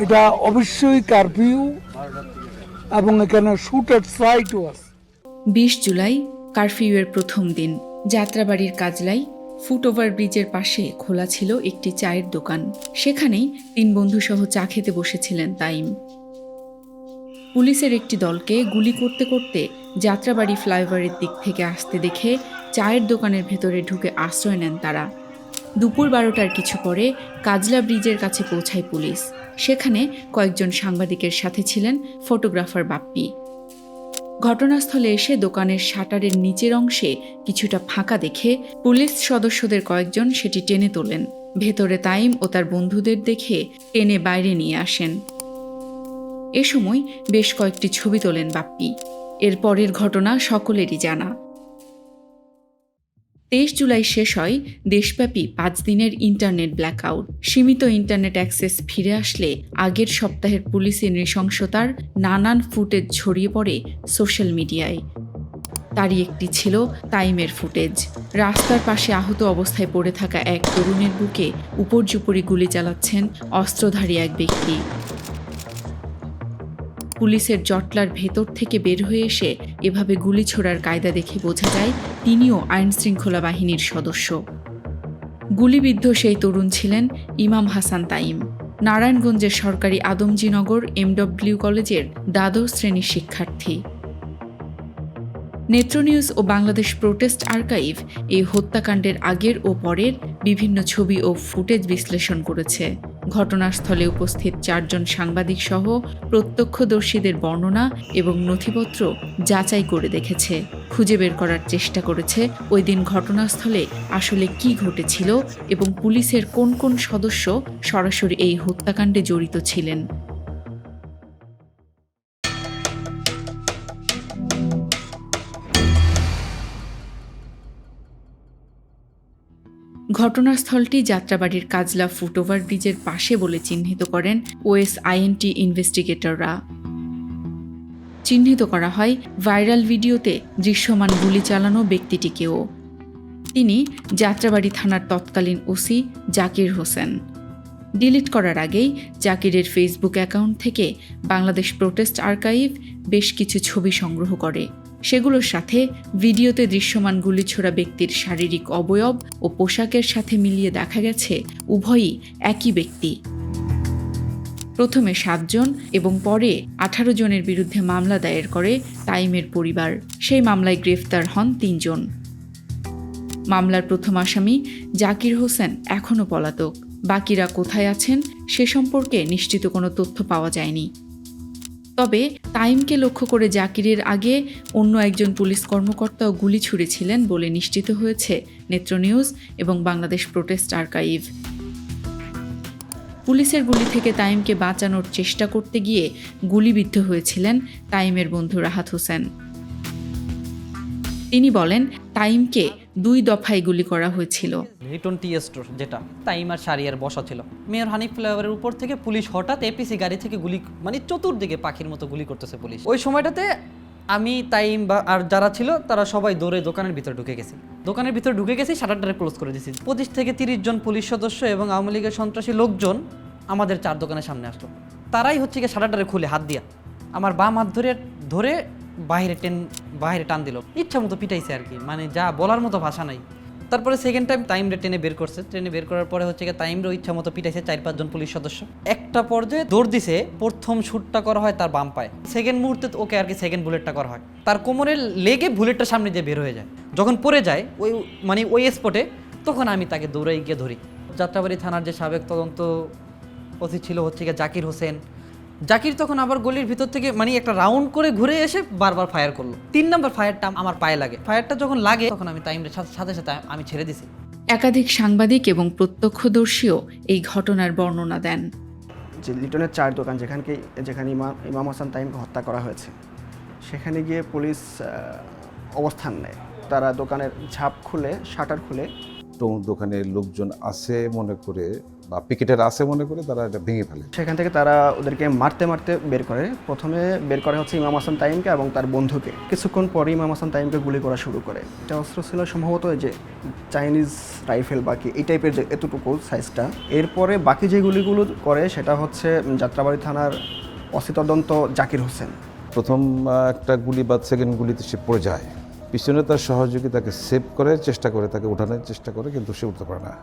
এটা অবশ্যই কারফিউ এবং এখানে শুটের সাইটও আছে। বিশ জুলাই কারফিউয়ের প্রথম দিন। যাত্রাবাড়ির কাজলাই ফুট ওভার ব্রিজের পাশে খোলা ছিল একটি চায়ের দোকান। সেখানেই তিন বন্ধুসহ চা খেতে বসেছিলেন তাইম। পুলিশের একটি দলকে গুলি করতে করতে যাত্রাবাড়ি ফ্লাইওভারের দিক থেকে আসতে দেখে চায়ের দোকানের ভেতরে ঢুকে আশ্রয় নেন তারা। দুপুর বারোটার কিছু পরে কাজলা ব্রিজের কাছে পৌঁছায় পুলিশ। সেখানে কয়েকজন সাংবাদিকের সাথে ছিলেন ফটোগ্রাফার বাপ্পি। ঘটনাস্থলে এসে দোকানের শাটারের নিচের অংশে কিছুটা ফাঁকা দেখে পুলিশ সদস্যদের কয়েকজন সেটি টেনে তোলেন। ভেতরে তাইম ও তার বন্ধুদের দেখে টেনে বাইরে নিয়ে আসেন। এ সময় বেশ কয়েকটি ছবি তোলেন বাপ্পি। এর পরের ঘটনা সকলেরই জানা। তেইশ জুলাই শেষ হয়, দেশব্যাপী পাঁচ দিনের ইন্টারনেট ব্ল্যাকআউট। সীমিত ইন্টারনেট অ্যাক্সেস ফিরে আসলে আগের সপ্তাহের পুলিশের নৃশংসতার নানান ফুটেজ ছড়িয়ে পড়ে সোশ্যাল মিডিয়ায়। তারই একটি ছিল তাইমের ফুটেজ। রাস্তার পাশে আহত অবস্থায় পড়ে থাকা এক তরুণের বুকে উপর্যুপরি গুলি চালাচ্ছেন অস্ত্রধারী এক ব্যক্তি। পুলিশের জটলার ভেতর থেকে বের হয়ে এসে এভাবে গুলি ছোড়ার কায়দা দেখে বোঝা যায় তিনিও আইন শৃঙ্খলা বাহিনীর সদস্য। গুলিবিদ্ধ সেই তরুণ ছিলেন ইমাম হাসান তাইম। নারায়ণগঞ্জের সরকারি আদমজিনগর এমডব্লিউ কলেজের দ্বাদশ শ্রেণির শিক্ষার্থী। নেত্র নিউজ ও বাংলাদেশ প্রোটেস্ট আর্কাইভ এই হত্যাকাণ্ডের আগের ও পরের বিভিন্ন ছবি ও ফুটেজ বিশ্লেষণ করেছে। ঘটনাস্থলে উপস্থিত চারজন সাংবাদিক সহ প্রত্যক্ষদর্শীদের বর্ণনা এবং নথিপত্র যাচাই করে দেখেছে। খুঁজে বের করার চেষ্টা করেছে ওই দিন ঘটনাস্থলে আসলে কি ঘটেছিল এবং পুলিশের কোন কোন সদস্য সরাসরি এই হত্যাকাণ্ডে জড়িত ছিলেন। ঘটনাস্থলটি যাত্রাবাড়ির কাজলা ফুটওভার ব্রিজের পাশে বলে চিহ্নিত করেন ওএস আইএনটি ইনভেস্টিগেটররা। চিহ্নিত করা হয় ভাইরাল ভিডিওতে দৃশ্যমান গুলি চালানো ব্যক্তিটিকেও। তিনি যাত্রাবাড়ি থানার তৎকালীন ওসি জাকির হোসেন। ডিলিট করার আগেই জাকিরের ফেসবুক অ্যাকাউন্ট থেকে বাংলাদেশ প্রোটেস্ট আর্কাইভ বেশ কিছু ছবি সংগ্রহ করে। সেগুলোর সাথে ভিডিওতে দৃশ্যমান গুলি ছোড়া ব্যক্তির শারীরিক অবয়ব ও পোশাকের সাথে মিলিয়ে দেখা গেছে উভয়ই একই ব্যক্তি। প্রথমে সাতজন এবং পরে আঠারো জনের বিরুদ্ধে মামলা দায়ের করে তাইমের পরিবার। সেই মামলায় গ্রেফতার হন তিনজন। মামলার প্রথম আসামি জাকির হোসেন এখনও পলাতক। বাকিরা কোথায় আছেন সে সম্পর্কে নিশ্চিত কোনো তথ্য পাওয়া যায়নি। তবে তাইমকে লক্ষ্য করে জাকিরের আগে অন্য একজন পুলিশ কর্মকর্তাও গুলি ছুড়েছিলেন বলে নিশ্চিত হয়েছে নেত্র নিউজ এবং বাংলাদেশ প্রোটেস্ট আর্কাইভ। পুলিশের গুলি থেকে তাইমকে বাঁচানোর চেষ্টা করতে গিয়ে গুলিবিদ্ধ হয়েছিলেন তাইমের বন্ধু রাহাত হোসেন। তিনি বলেন তাইমকে দুই দফায় গুলি করা হয়েছিল। লিটন টি স্টোর যেটা তাইমার সারিয়ার বসা ছিল। মেয়র হানিফ ফ্লাইওভারের উপর থেকে পুলিশ হঠাৎ এপিসি গাড়ি থেকে গুলি মানে চতুর্দিকে পাখির মতো গুলি করতেছে পুলিশ। ওই সময়টাতে আমি, তাইম বা আর যারা ছিল, তারা সবাই দৌড়ে দোকানের ভিতরে ঢুকে গেছি। দোকানের ভিতরে ঢুকে গেছি শাটারটারে ক্লোজ করে দিয়েছি। পঁচিশ থেকে তিরিশ জন পুলিশ সদস্য এবং আওয়ামী লীগের সন্ত্রাসী লোকজন আমাদের চার দোকানের সামনে আসলো। তারাই হচ্ছে গিয়ে শাটারটারে খুলে হাত দিয়া আমার বাম হাত ধরে ধরে বাইরে টেন বাইরে টান দিল। ইচ্ছা মতো পিটাইছে আর কি। মানে যা বলার মতো ভাষা নাই। তারপরে সেকেন্ড টাইম টাইমরে টেনে বের করছে। ট্রেনে বের করার পরে হচ্ছে গিয়ে টাইমরে ইচ্ছা মতো পিটাইছে চার পাঁচজন পুলিশ সদস্য। একটা পর্যায়ে দৌড় দিছে, প্রথম শ্যুটটা করা হয় তার বাম পায়ে। সেকেন্ড মুহূর্তে ওকে আর কি সেকেন্ড বুলেটটা করা হয়। তার কোমরের লেগে বুলেটটা সামনে দিয়ে বের হয়ে যায়। যখন পড়ে যায়, ওই মানে ওই স্পটে তখন আমি তাকে দৌড়াই গিয়ে ধরি। যাত্রাবাড়ি থানার যে সাবেক তদন্ত ওসি ছিল হচ্ছে গিয়ে জাকির হোসেন। জাকির তখন আবার গলির ভিতর থেকে মানে একটা রাউন্ড করে ঘুরে এসে বারবার ফায়ার করল। তিন নম্বর ফায়ারটা আমার পায়ে লাগে। ফায়ারটা যখন লাগে তখন আমি টাইমের সাথে সাথে আমি ছেড়ে দিছি। একাধিক সাংবাদিক এবং প্রত্যক্ষদর্শীও এই ঘটনার বর্ণনা দেন। যে লিটনের চার দোকান যেখানকে যেখানে ইমাম ইমাম হাসান তাইমকে হত্যা করা হয়েছে সেখানে গিয়ে পুলিশ অবস্থান নেয়। তারা দোকানের ঝাপ খুলে শাটার খুলে। তো দোকানে লোকজন আছে মনে করে বা পিকেটের আছে মনে করে তারা এটা ভেঙে ফেলে। সেখান থেকে তারা ওদেরকে মারতে মারতে বের করে। প্রথমে বের করে হচ্ছে ইমাম হাসান তাইমকে এবং তার বন্ধুকে। কিছুক্ষণ পরে ইমাম হাসান তাইমকে গুলি করা শুরু করে। এটা অস্ত্র ছিল সম্ভবত যে চাইনিজ রাইফেল বাকি এই টাইপের যে এতটুকু সাইজটা এরপরে বাকি যে গুলিগুলো করে সেটা হচ্ছে যাত্রাবাড়ি থানার অসিতদন্ত জাকির হোসেন। প্রথম একটা গুলি বা সেকেন্ড গুলিতে সে পড়ে যায়। পিছনে তার সহযোগী তাকে সেভ করে চেষ্টা করে তাকে উঠানোর চেষ্টা করে কিন্তু সে উঠতে পারে না।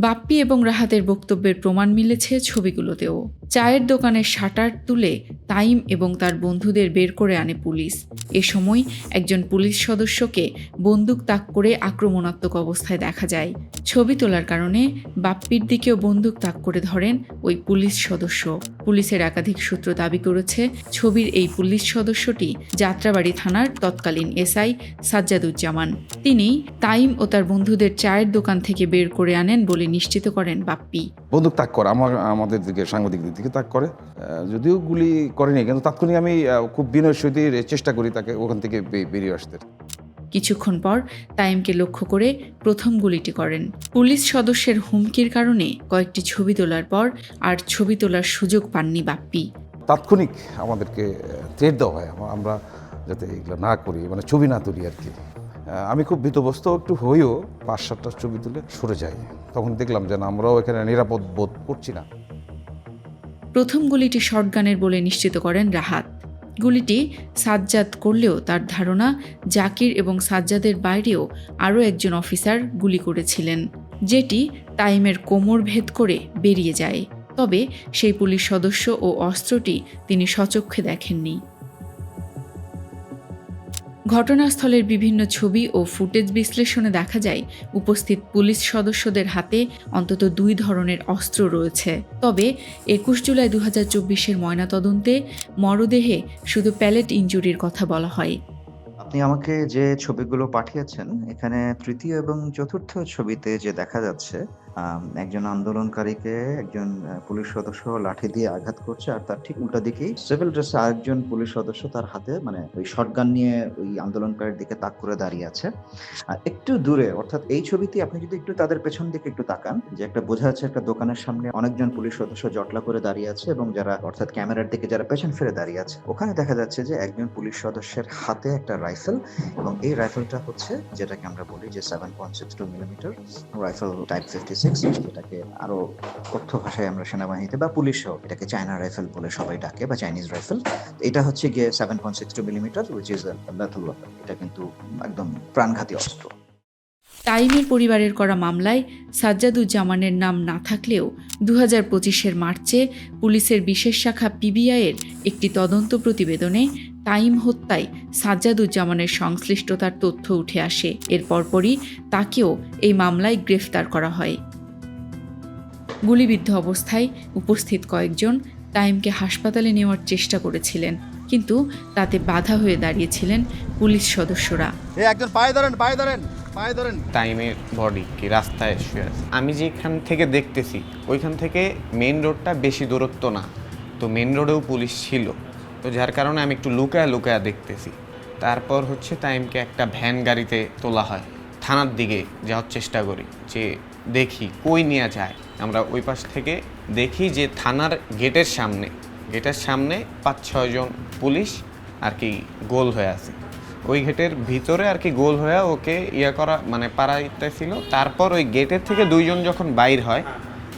বাপ্পি এবং রাহাতের বক্তব্যের প্রমাণ মিলেছে ছবিগুলোতেও। চায়ের দোকানের শাটার তুলে তাইম এবং তার বন্ধুদের বের করে আনে পুলিশ। এ সময় একজন পুলিশ সদস্যকে বন্দুক তাক করে আক্রমণাত্মক অবস্থায় দেখা যায়। ছবি তোলার কারণে বাপ্পির দিকেও বন্দুক তাক করে ধরেন ওই পুলিশ সদস্য। পুলিশের একাধিক সূত্র দাবি করেছে ছবির এই পুলিশ সদস্যটি যাত্রাবাড়ি থানার তৎকালীন এসআই সাজ্জাদুজ্জামান। তিনি তাইম ও তার বন্ধুদের চায়ের দোকান থেকে বের করে আনেন বলে নিশ্চিত করেন বাপ্পি। বন্দুক তাক করে আমাদের দিকে সাংবাদিকদের দিকে তাক করে। যদিও গুলি করেনি কিন্তু তাৎক্ষণিক আমি খুব বিনয় সহিত চেষ্টা করি তাকে ওখান থেকে বেরিয়ে আসতে। কিছুক্ষণ পর তাইমকে লক্ষ্য করে প্রথম গুলিটি করেন। পুলিশ সদস্যের হুমকির কারণে কয়েকটি ছবি তোলার পর আর ছবি তোলার সুযোগ পাননি বাপ্পি। তাৎক্ষণিক আমাদেরকে থ্রেট দেওয়া হয়। আমরা যাতে এগুলো না করি মানে ছবি না তুলি আর কি। আমি খুব ভীতবস্ত একটু হয়েও পাঁচ সাতটা ছবি তুলে সরে যাই। তখন দেখলাম যে না, আমরাও এখানে নিরাপদ বোধ করছি না। প্রথম গুলিটি শটগানের বলে নিশ্চিত করেন রাহাত। গুলিটি সাজ্জাদ করলেও তার ধারণা জাকির এবং সাজ্জাদের বাইরেও আরও একজন অফিসার গুলি করেছিলেন, যেটি তাইমের কোমর ভেদ করে বেরিয়ে যায়। তবে সেই পুলিশ সদস্য ও অস্ত্রটি তিনি সচক্ষে দেখেননি। ঘটনাস্থলের বিভিন্ন ছবি ও ফুটেজ বিশ্লেষণে দেখা যায়, উপস্থিত পুলিশ সদস্যদের হাতে অন্তত দুই ধরনের অস্ত্র রয়েছে। তবে একুশ জুলাই দু হাজার চব্বিশের ময়নাতদন্তে মরদেহে শুধু প্যালেট ইঞ্জুরির কথা বলা হয়। আপনি আমাকে যে ছবিগুলো পাঠিয়েছেন, এখানে তৃতীয় এবং চতুর্থ ছবিতে যে দেখা যাচ্ছে একজন আন্দোলনকারীকে একজন পুলিশ সদস্য লাঠি দিয়ে আঘাত করছে আর তার ঠিক উল্টা দিকেই সিভিল ড্রেসে আরেকজন পুলিশ সদস্য তার হাতে মানে ওই শটগান নিয়ে ওই আন্দোলনকারীর দিকে তাক করে দাঁড়িয়ে আছে। আর একটু দূরে, অর্থাৎ এই ছবিতে আপনি যদি একটু তাদের পেছন দিকে একটু তাকান, যে একটা বোঝা যাচ্ছে একটা দোকানের সামনে অনেকজন পুলিশ সদস্য জটলা করে দাঁড়িয়ে আছে এবং যারা, অর্থাৎ ক্যামেরার দিকে যারা পেছন ফিরে দাঁড়িয়ে আছে, ওখানে দেখা যাচ্ছে যে একজন পুলিশ সদস্যের হাতে একটা রাইফেল এবং এই রাইফেলটা হচ্ছে, যেটাকে আমরা বলি যে seven point six two millimeter rifle type fifty six যেটাকে আরও কথ্য ভাষায় আমরা সেনাবাহিনীতে বা পুলিশও এটাকে চায়না রাইফেল বলে সবাই ডাকে বা চাইনিজ রাইফেল। এটা হচ্ছে গিয়ে seven point six two millimeter which is এটা কিন্তু একদম প্রাণঘাতী অস্ত্র। তাইমের পরিবারের করা মামলায় সাজ্জাদুজ্জামানের নাম না থাকলেও দু হাজার পঁচিশের মার্চে পুলিশের বিশেষ শাখা পিবিআইয়ের একটি তদন্ত প্রতিবেদনে তাইম হত্যায় সাজ্জাদুজ্জামানের সংশ্লিষ্টতার তথ্য উঠে আসে। এর পরপরই তাকেও এই মামলায় গ্রেফতার করা হয়। গুলিবিদ্ধ অবস্থায় উপস্থিত কয়েকজন তাইমকে হাসপাতালে নেওয়ার চেষ্টা করেছিলেন কিন্তু তাতে বাধা হয়ে দাঁড়িয়েছিলেন পুলিশ সদস্যরা। একজন পায়ে ধরেন পায়ে ধরেন পায়ে ধরেন। টাইমের বডি কি রাস্তায় শুয়ে আছে? আমি যেখান থেকে দেখতেছি ওইখান থেকে মেন রোডটা বেশি দূরত্ব না। তো মেন রোডেও পুলিশ ছিল। তো যার কারণে আমি একটু লুকায়া লুকায়া দেখতেছি। তারপর হচ্ছে টাইমকে একটা ভ্যান গাড়িতে তোলা হয়। থানার দিকে যাওয়ার চেষ্টা করি যে দেখি, কই নিয়ে যায়। আমরা ওই পাশ থেকে দেখি যে থানার গেটের সামনে গেটের সামনে পাঁচ ছয়জন পুলিশ আর কি গোল হয়ে আছে। ওই গেটের ভিতরে আর কি গোল হয়ে ওকে ইয়ে করা মানে পাড়াইতেছিল তারপর ওই গেটের থেকে দুইজন যখন বাইর হয়,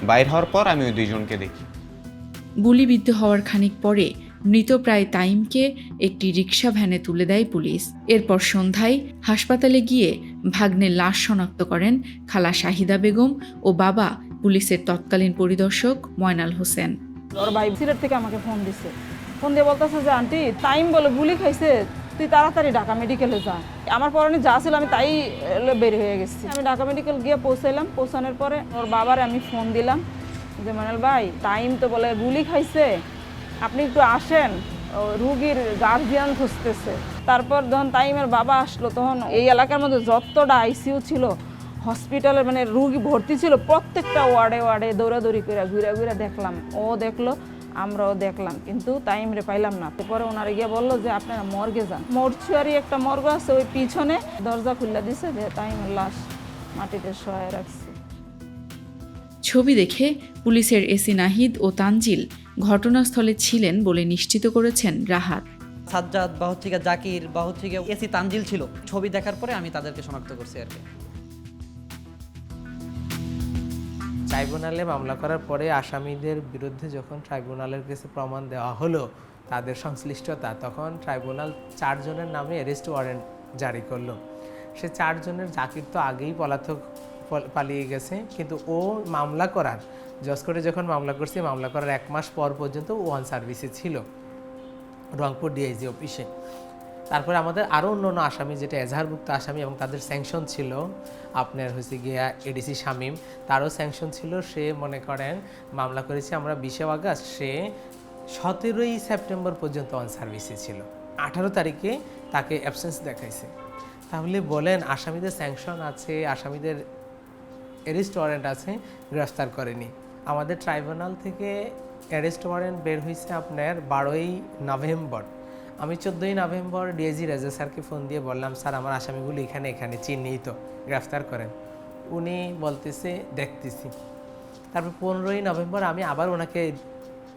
বাইর হওয়ার পর আমি ওই দুইজনকে দেখি। গুলিবিদ্ধ হওয়ার খানিক পরে মৃতপ্রায় তাইমকে একটি রিক্সা ভ্যানে তুলে দেয় পুলিশ। এরপর সন্ধ্যায় হাসপাতালে গিয়ে ভাগ্নের লাশ শনাক্ত করেন খালা শাহিদা বেগম ও বাবা পুলিশের তৎকালীন পরিদর্শক ময়নাল হোসেন। ওর ভাই সিলেট থেকে আমাকে ফোন দিছে। ফোন দিয়ে বলতেছে যে, আন্টি টাইম বলে গুলি খাইছে, তুই তাড়াতাড়ি ঢাকা মেডিকেলে যা। আমার পরনে যা ছিল আমি তাই বের হয়ে গেছি। আমি ঢাকা মেডিকেল গিয়ে পৌঁছাইলাম। পৌঁছানোর পরে ওর বাবারে আমি ফোন দিলাম যে মানাল ভাই টাইম তো বলে গুলি খাইছে। আপনি একটু আসেন। রুগীর গার্জিয়ান খুঁজতেছে। তারপর যখন টাইমের বাবা আসলো, তখন এই এলাকার মধ্যে যতটা আইসিইউ ছিল হসপিটালে মানে রুগী ভর্তি ছিল, প্রত্যেকটা ওয়ার্ডে ওয়ার্ডে দৌড়াদৌড়ি করে ঘুরে ঘুরে দেখলাম। ও দেখল, আমরাও দেখলাম। কিন্তু টাইম রে পাইলাম না। তারপরে ওনারা গিয়ে বলল যে, আপনারা মর্গে যান। মর্চুয়ারি একটা মর্গ আছে ওই পিছনে, দরজা খুলে দিছে যে টাইমের লাশ মাটিতে সহায় রাখছে। ছবি দেখে পুলিশের এসি নাহিদ ও তানজিল ঘটনাস্থলে ছিলেন বলে নিশ্চিত করেছেন রাহাত। সাজ্জাদ বা হচ্ছে জাকির বা হচ্ছে এসি তানজিল ছিল। ছবি দেখার পরে আমি তাদেরকে শনাক্ত করছি আর কি। ট্রাইব্যুনালে মামলা করার পরে আসামিদের বিরুদ্ধে যখন ট্রাইব্যুনালের কাছে প্রমাণ দেওয়া হলো তাদের সংশ্লিষ্টতা তখন ট্রাইব্যুনাল চারজনের নামে অ্যারেস্ট ওয়ারেন্ট জারি করল। সে চারজনের জাকির তো আগেই পলাতক পালিয়ে গেছে কিন্তু ও মামলা করার জজ করে যখন মামলা করছি, মামলা করার এক মাস পর পর্যন্ত ওয়ান সার্ভিসে ছিল, রংপুর ডিআইজি অফিসে। তারপরে আমাদের আরও অন্য অন্য আসামি, যেটা এজাহারভুক্ত আসামি এবং তাদের স্যাংশন ছিল, আপনার হয়েছে গিয়া এডিসি শামীম, তারও স্যাংশন ছিল, সে মনে করেন মামলা করেছে আমরা বিশে আগস্ট, সে সতেরোই সেপ্টেম্বর পর্যন্ত অন সার্ভিসে ছিল। আঠারো তারিখে তাকে অ্যাবসেন্স দেখাইছে। তাহলে বলেন, আসামিদের স্যাংশন আছে, আসামিদের অ্যারেস্ট ওয়ারেন্ট আছে, গ্রেফতার করেনি। আমাদের ট্রাইব্যুনাল থেকে অ্যারেস্ট ওয়ারেন্ট বের হয়েছে আপনার বারোই নভেম্বর। আমি চোদ্দোই নভেম্বর ডিএজি রেজা স্যারকে ফোন দিয়ে বললাম, স্যার, আমার আসামিগুলো এখানে এখানে, চিহ্নিত, গ্রেফতার করেন। উনি বলতেছে, দেখতেছি। তারপর পনেরোই নভেম্বর আমি আবার ওনাকে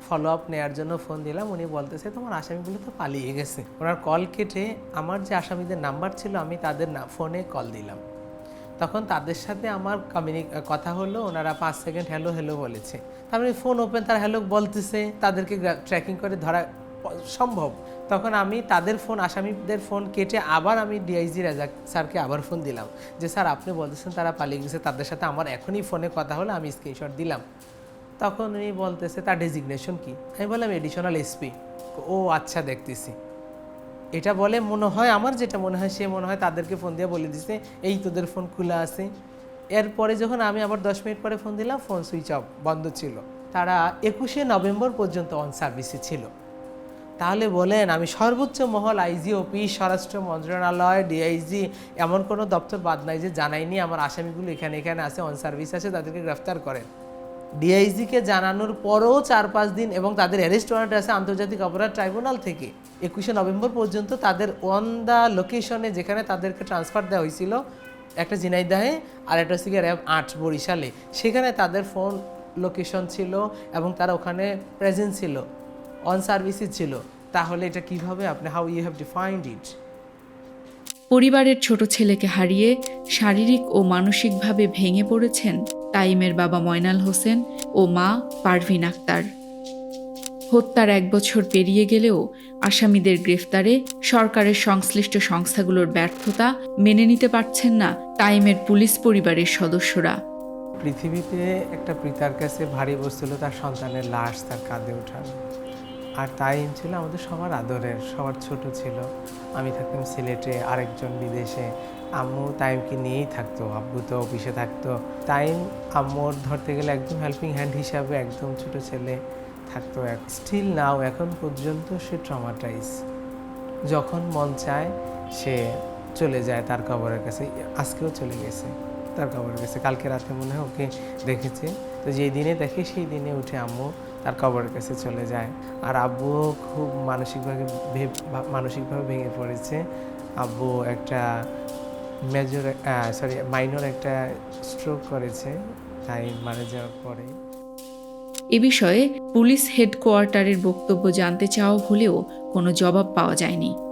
ফলো আপ নেওয়ার জন্য ফোন দিলাম। উনি বলতেছে, তোমার আসামিগুলো তো পালিয়ে গেছে। ওনার কল কেটে আমার যে আসামিদের নাম্বার ছিল, আমি তাদের ফোনে কল দিলাম। তখন তাদের সাথে আমার কমিউনি কথা হলো, ওনারা পাঁচ সেকেন্ড হ্যালো হ্যালো বলেছে। তারপরে ফোন ওপেন তার হ্যালো বলতেছে, তাদেরকে ট্র্যাকিং করে ধরা সম্ভব। তখন আমি তাদের ফোন আসামিদের ফোন কেটে আবার আমি ডিআইজি রাজা স্যারকে আবার ফোন দিলাম। যে, স্যার, আপনি বলতেছেন তারা পালিয়ে গেছে, তাদের সাথে আমার এখনই ফোনে কথা হলো, আমি স্ক্রিনশট দিলাম। তখন উনি বলতেছে, তার ডেজিগনেশন কি? আমি বললাম এডিশনাল এসপি ও আচ্ছা দেখতেছি। এটা বলে মনে হয়, আমার যেটা মনে হয়, সে মনে হয় তাদেরকে ফোন দিয়ে বলে দিছে, এই তোদের ফোন খোলা আছে। এরপরে যখন আমি আবার দশ মিনিট পরে ফোন দিলাম ফোন সুইচ অফ বন্ধ ছিল। তারা একুশে নভেম্বর পর্যন্ত অন সার্ভিসে ছিল। তাহলে বলেন, আমি সর্বোচ্চ মহল আইজি অফিস স্বরাষ্ট্র মন্ত্রণালয় ডিআইজি এমন কোনো দপ্তর বাদ নাই যে জানাইনি আমার আসামিগুলো এখানে এখানে আছে অন সার্ভিস আছে, তাদেরকে গ্রেফতার করেন ডিআইজিকে জানানোর পরও চার পাঁচ দিন এবং তাদের অ্যারেস্ট ওয়ারেন্ট আছে আন্তর্জাতিক অপরাধ ট্রাইব্যুনাল থেকে। একুশে নভেম্বর পর্যন্ত তাদের অন দ্য লোকেশনে যেখানে তাদেরকে ট্রান্সফার দেওয়া হয়েছিল, একটা জিনাইদাহে আর একটা হচ্ছে র্যাব আট বরিশালে, সেখানে তাদের ফোন লোকেশন ছিল এবং তারা ওখানে প্রেজেন্ট ছিল অন সার্ভিসে ছিল। তাহলে এটা কীভাবে আপনি how you have defined it পরিবারের ছোট ছেলেকে হারিয়ে শারীরিক ও মানসিকভাবে ভেঙে পড়েছেন? তাইমের বাবা ময়নাল হোসেন ও মা পারভিন আক্তার। হত্যার এক বছর পেরিয়ে গেলেও আসামিদের গ্রেফতারে সরকারের সংশ্লিষ্ট সংস্থাগুলোর ব্যর্থতা মেনে নিতে পারছেন না তাইমের পুলিশ পরিবারের সদস্যরা। পৃথিবীতে একটা পিতার কাছে ভারী বস্তু তার সন্তানের লাশ, তার কাঁধে ওঠানো আর তাইম ছিল আমাদের সবার আদরের, সবার ছোট ছিল। আমি থাকতাম সিলেটে, আরেকজন বিদেশে। আম্মু তাইমকে নিয়েই থাকতো, আব্বু তো অফিসে থাকতো। টাইম আম্মুর ধরতে গেলে একদম হেল্পিং হ্যান্ড হিসাবে একদম ছোট ছেলে থাকতো স্টিল নাও এখন পর্যন্ত সে ট্রমাটাইজ যখন মন চায়, সে চলে যায় তার কবরের কাছে। আজকেও চলে গেছে তার কবরের কাছে। কালকে রাতে মনে হয় ওকে দেখেছে। তো যেই দিনে দেখে, সেই দিনে উঠে আম্মু তার কবরের কাছে চলে যায়। আর আব্বু খুব মানসিকভাবে মানসিকভাবে ভেঙে পড়েছে। আব্বু একটা মেজর সরি মাইনর একটা স্ট্রোক করেছে, তাই মারা যাওয়ার পরে এ বিষয়ে পুলিশ হেডকোয়ার্টারের বক্তব্য জানতে চাওয়া হলেও কোনো জবাব পাওয়া যায়নি।